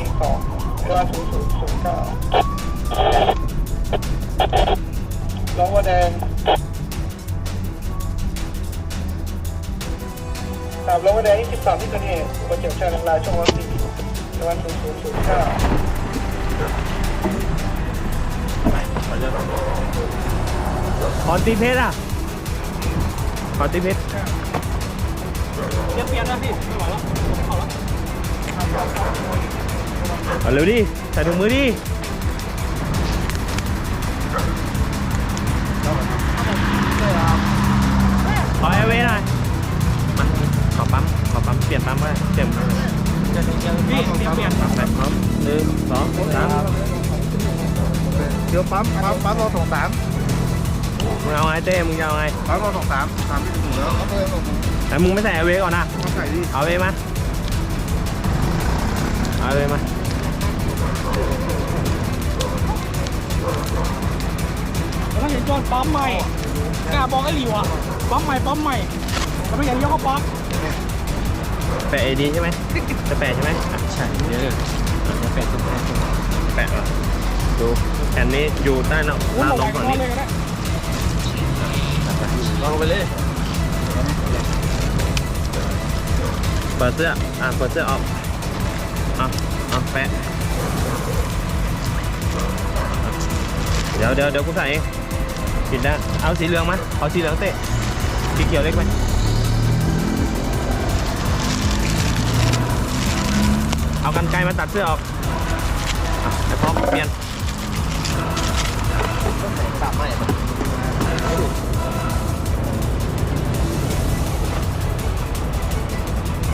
ทีสองเวลาศูนย์ศูนย์ศูนย์เก้าน้อวัวแดงสามน้อวัวแดงที่สิบสามที่เกิดเหตุอุบัติเหตุชายทำลายช่องวัดสี่เวลาศูนย์ศูนย์ศูนย์เก้าขอตีเพชรอะ ขอตีเพชรเปลี่ยนเปลี่ยนนะพี่ไม่ไหวแล้วเอาละ เอาเร็วดิ ใส่ถุงมือดิขอแอร์เวย์หน่อยมาขอปั๊ม ขอปั๊ม เปลี่ยนปั๊มไว้เปลี่ยนปั๊มพี่เปลี่ยนเปลี่ยนไปพร้อมหนึ่งสองสามเดี๋ยวปั๊ม ปั๊ม ปั๊มรอสองสามมึงเอาไงเต้มึงจะเอาไงปั๊มรอสองสามสามที่ถึงแล้วเอาเลยเอาแต่มึงไม่ใส่แอร์เวย์ก่อนนะใส่ดิเอาเวย์มา เอาเวย์มาแล้วเห็นจอนปั๊มใหม่กล้าบอกไอ้หลิวอะปั๊มใหม่ปั๊มใหม่แล้วไม่อยากยกก็ปั๊มแปะเอดีใช่ไหมจะแปะใช่ไหมอะใช่เดี๋ยวแปะตรงแปะแปะเหรอดูแผ่นนี้อยู่ใต้หน้าโอ้หโหน้าลลงงก่ก่ออนนเลนี้ยก็ได้ลองไปเลยเปิดเสื้ออะเปิดเสื้อออก อะอะแปะเดี๋ยวเดี๋ยวเดี๋ยวกูใส่เองปิดได้เอาสีเหลืองมาเอาสีเหลืองเตะสีเขียวเล็กไหมเอากันไกลมาตัดเสื้อออกแล้วพร้อมเปลี่ยน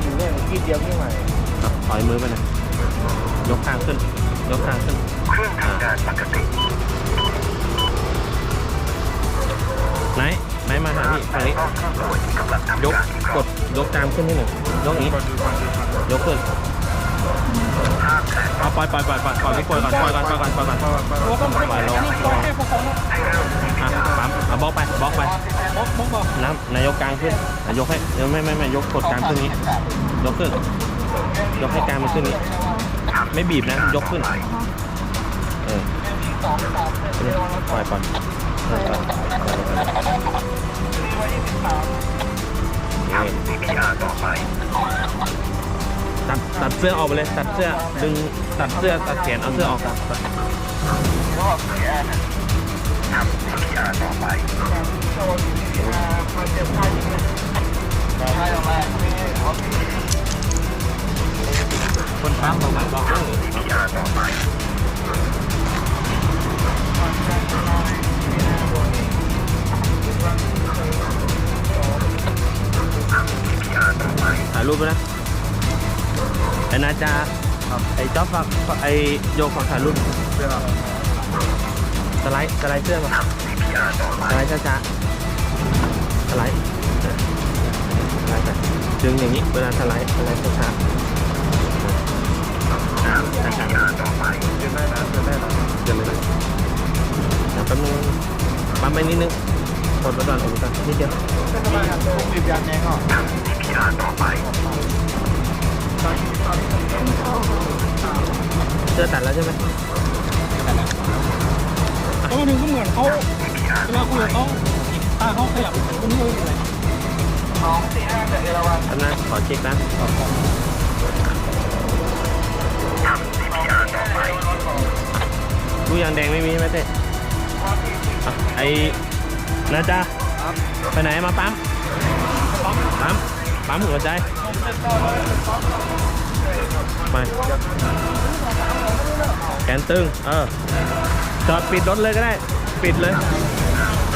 อยู่เนี่ยกีดเดียวนี่ใหม่ ถอยมือไปหน่อยยกข้างขึ้น ยกข้างขึ้น เครื่องทำงานปกติไหนไหนมาหาพี่ฝั่งนี้ยกกดยกกลางขึ้นให้หน่อยยกอย่างนี้ยกขึ้นเอาปล่อยปล่อยปล่อยปล่อยปล่อยพี่ปล่อยก่อนปล่อยก่อนปล่อยก่อนปล่อยก่อนตัวต้องไปอันนี้ตัวแค่ประคองนะอะปั๊มเอาบล็อกไปบล็อกไปบล็อกบล็อกบอกน้ำนายกกลางขึ้นอะยกให้เดี๋ยวไม่ไม่ไม่ยกกดกลางขึ้นนี้ยกขึ้น ยกให้กลางมันขึ้นนี้ ไม่บีบนะ ยกขึ้น เออนี่ปล่อยปล่อยปล่อยปล่อยตัดตัดเสื้อออกไปเลย ตัดเสื้อ ดึง ตัดเสื้อ ตัดแขน เอาเสื้อออกตัดตัดคนปั๊มบ อกบอกเลยถ่ายรูปไปนะไอ้นาจาไอ้จ๊อบฝากไอ้โยกฝากถ่ายรูปเสื้อสไลด์สไลด์เสื้อมาสไลด์ช้าๆสไลด์สไลด์ดึงอย่างนี้เวลาสไลด์สไลด์ช้าๆ อ่าช้าๆเดินได้นะเดินได้นะเดี๋ยวเลยนะเดี๋ยวแป๊บนึงปั๊มไปนิดนึงกดไปก่อนกดไปก่อนนิดเดียวผมบีบยางแงงอะเสื้อตัดแล้วใช่ไหมแล้วมาถึงก็เหมือนเขาเวลาคุยกับเขาตาเขาขยับตรงนี้เลยแป๊บนะขอเช็คนะ ลูยางแดงไม่มีใช่ไหมเต้อะไอ้นาจาไปไหนมาปั๊มปั๊มปั๊มหัวใจไปแขนตึงเออจอดปิดรถเลยก็ได้ ปิดเลย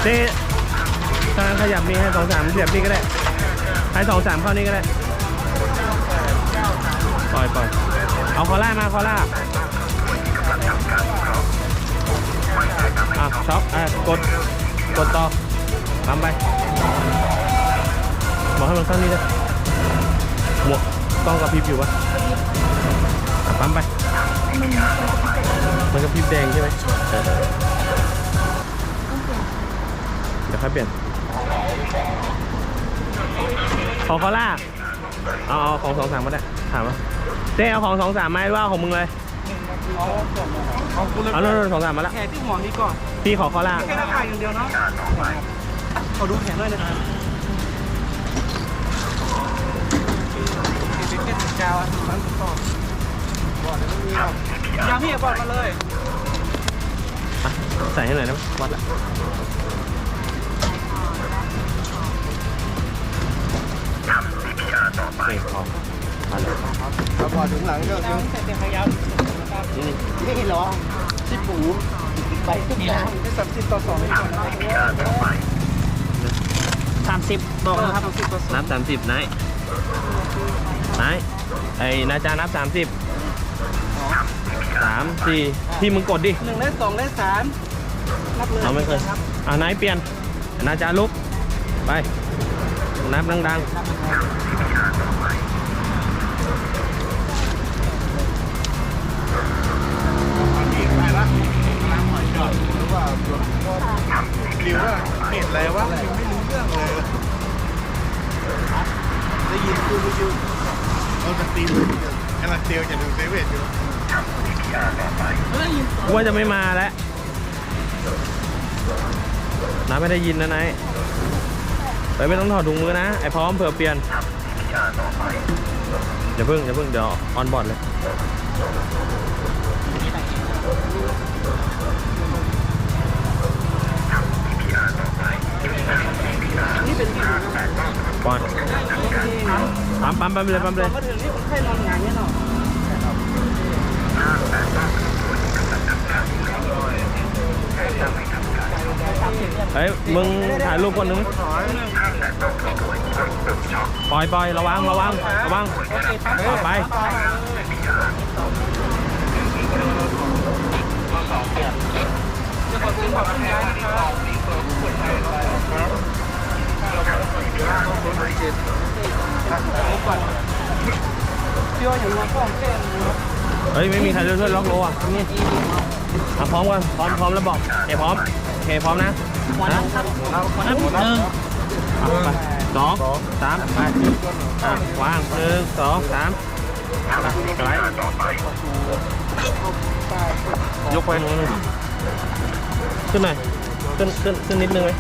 เต้ทางขยับนี่ให้สองสามเสียบนี่ก็ได้ ให้สองสามเข้านี่ก็ได้ ปล่อยปล่อย เอาคอล่ามาคอล่าอะช็อปอะกด กดต่อทำไปบอกให้มันเข้านี่เลยหมวกกล้องกับพริบอยู่ปะอะปั๊มไป มันกับพริบแดงใช่ไหมเออเดี๋ยวค่อยเปลี่ยนขอคอล่า เอาเอาของสองสามมาได้ถามว่าเต้เอาของสองสามไหมหรือว่าเอาของมึงเลยเอาเอาคุณเลยเอาเรื่องสองสามมาละแขนที่หัวนี้ก่อนพี่ขอข้อล่างแค่หน้าผากอย่างเดียวเนาะขอดูแขนด้วยนะครับเป็นแค่ติดกาวอะมันต่อบอกเลยไม่มีหรอกยาพี่อย่าบอกมาเลยอะใส่ให้หน่อยนะวัดละ โอเคพอมาเลยแล้วพอถึงหลังก็ยาวแต่เต็มขยาวนะครับนี่นี่เหรอที่ปูไปทุกอย่างได้สามสิบต่อสองเลยก่อนสามสิบบอกนะครับสามสิบต่อสองนับสามสิบนายนายไอ้นาจานับสามสิบสามสี่ที่มึงกดดิหนึ่งได้สองได้สามนับเลยเราไม่เคยครับอ่านายเปลี่ยนนาจาลุกไปนับดังได้ละน้ำหอยจอดหรือว่าหรือว่าเห็นอะไรวะยังไม่รู้เรื่องเลยได้ยินคือวิวเราจะตีมือกำลังเตียวจะดูเซเว่นอยู่ว่าจะไม่มาแล้วน้าไม่ได้ยินนะนายไปไม่ต้องถอดถุงมือนะ ไอ้พร้อมเผื่อเปลี่ยน อย่าเพิ่งอย่าเพิ่งเดี๋ยวออนบอร์ดเลย นี่เป็นที่ดูนะปอนปั๊มปั๊มปั๊มเลยปั๊มเลยมาถึงนี่คนไข้นอนหงายเนี่ยเนาะเฮ้ย มึงถ่ายรูปคนหนึง ปล่อยปล่อยระวังระวังระวังโอเคครับต่อไปจะขอซื้อขอบคุณยาอย่างนี้เฮ้ยไม่มีใครช่วยล็อกโลอะนี่อะพร้อมกันพร้อมพร้อมแล้วบอกเอพร้อมโอเคพร้อมนะวันนั้นครับวันนั้นหนึ่ง อะไปสองสามไปอะวางหนึ่งสองสามอะไกลยกไปขึ้นหน่อยขึ้นขึ้นขึ้นนิดนึงไหม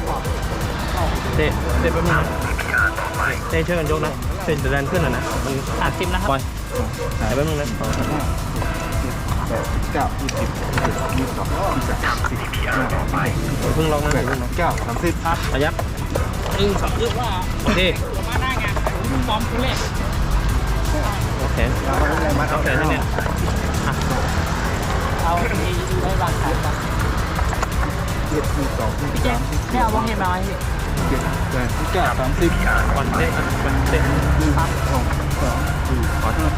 เตะเตะแป๊บนึงนะเตะช่วยกันยกนะเตะจะดันขึ้นหน่อยนะมันสามสิบนะครับปล่อยเดี๋ยวแป๊บนึงนะเก้ายี่สิบยี่สิบสองยี่สิบสามสิบเพิ่งลองนะแปเดี๋ยวดเพิ่งลองเก้าสามสิบอายับ หนึ่งสองคือว่าโอเคหัวมาหน้างานฟอร์มคู่แรกโอเคมาโอเคที่เนี่ยเอาที่ได้บางขายบ้างเจ็ดยี่สองยี่สามยี่สิบไม่เอาวงเห็นไหมเจ็ดแปดเก้าสามสิบวันเตะวันเตะหนึ่งสองสองสี่ขอโทษ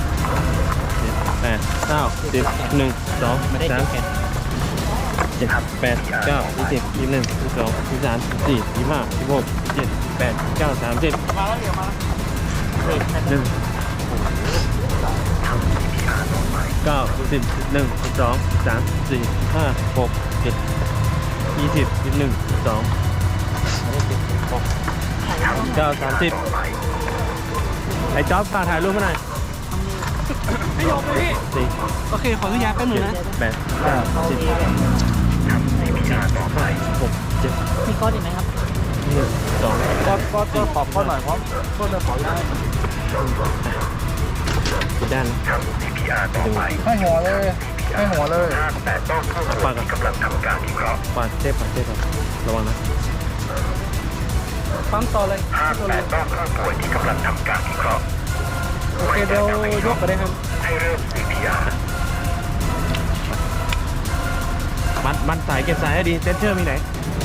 แปดเก้าสิบหนึ่งสองสาม เจ็ดแปดเก้ายี่สิบยี่สิบหนึ่งยี่สิบสองยี่สิบสามยี่สิบสี่ยี่สิบห้ายี่สิบหกยี่สิบเจ็ดแปดเก้าสามสิบมาแล้วเดี๋ยวมาแล้วหนึ่งเก้าสิบหนึ่งสิบสองสามสี่ห้าหกเจ็ดยี่สิบยี่สิบหนึ่งยี่สิบสองหกเก้าสามสิบไอ้จ๊อบฝากถ่ายรูปมาหน่อยไม่ยอมเลยพี่สี่โอเค ขออนุญาตแป๊บหนึงนะแปดเก้าสิบ หกเจ็ดมีก้อนอีกไหมครับหนึ่งสองก็ก็ก็ขอบข้อหน่อยพร้อมก็จะขอได้อีกด้านดึงให้หัวเลยให้หัวเลยปากกันปากเจ็บปากเจ็บครับระวังนะปั๊มต่อเลยตัวเลยโอเคเดี๋ยวยกไปเลยครับมั ดมัดสายเก็บสายให้ดีเซนเชอร์มีไหน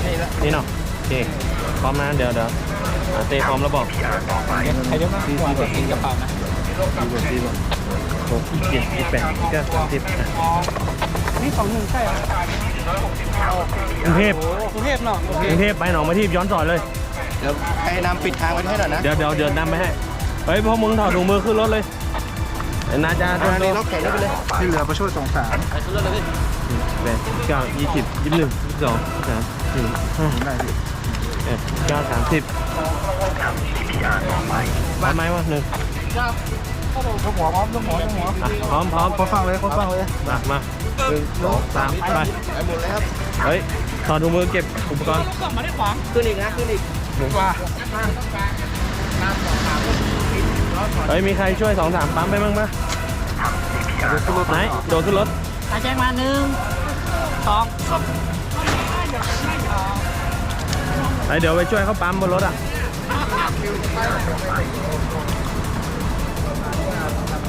นี่ละนี่เนาะโอเคพร้อมนะเดี๋ยวเดี๋ยวอะเตะพร้อมแล้วบอกใครยกนะก่อนกินกระเป๋านะดีกว่าดีกว่าหกเจ็ดยี่แปดเก้าสามสิบอะนี่สองหนึ่งใช่เหรอกรุงเทพกรุงเทพเนาะโอเคกรุงเทพไปหนองมาที่ย้อนสอนเลย เดี๋ยวให้นำปิดทางไว้ให้หน่อยนะเดี๋ยวเดี๋ยวเดี๋ยวนำไปให้เฮ้ยพวกมึงถอดถุงมือขึ้นรถเลยเดี๋ยวนาจาอัโดนนโดนี้นล็อกแขนได้ไปเลยที่เหลือมาช่วยสองสาม่แปดเก้ายี่สิบยี่สิบหนึ่งยี่สิบสองยี่สิบสามสี่ห้าได้พี่เอ็ดเก้าสามสิบมาไหมวะหนึ่งต้องหัวพร้อมต้องหัวต้องหัวอะพร้อมพร้อมคนฟังเลยคนฟังเลยมามาหนึ่งสองสามไปไปหมดเลยครับเฮ้ยถอดถุงมือเก็บอุปกรณ์กลับมาได้ขวางขึ้นอีกนะขึ้นอีกว่าเฮ้ยมีใครช่วยสองสามปั๊มไปบ้างปะไหนโดดขึ้นรถ หายใจมาหนึ่งสองไปเดี๋ยวไปช่วยเขาปั๊มบนรถอะ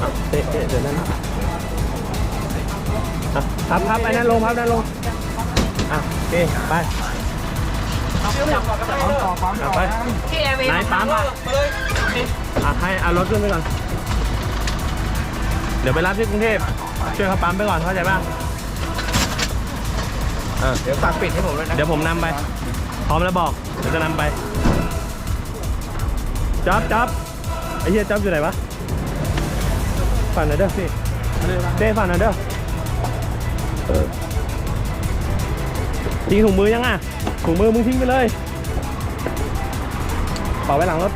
อะเตะเตะเดี๋ยวนั้นอะพับพับไอ้นั่นลงพับนั่นลงอะโอเคไปปั๊มต่อปั๊มอะต่อไปที่เอวีไหนปั๊มอะอะให้เอารถขึ้นไปก่อน เดี๋ยวไปรับที่กรุงเทพ ช่วยเขาปั๊มไปก่อนเข้าใจป่ะเออเดี๋ยวฝากปิดให้ผมเลยนะเดี๋ยวผมนำไป พร้อมแล้วบอกเดี๋ยวจะนำไปจ๊อบจ๊อบไอ้เหี้ยจ๊อบอยู่ไหนวะฝันหน่อยเด้อพี่เต้ฝันหน่อยเด้อเออทิ้งถุงมือยังอะถุงมือมึงทิ้งไปเลยเป่าไว้หลังรถ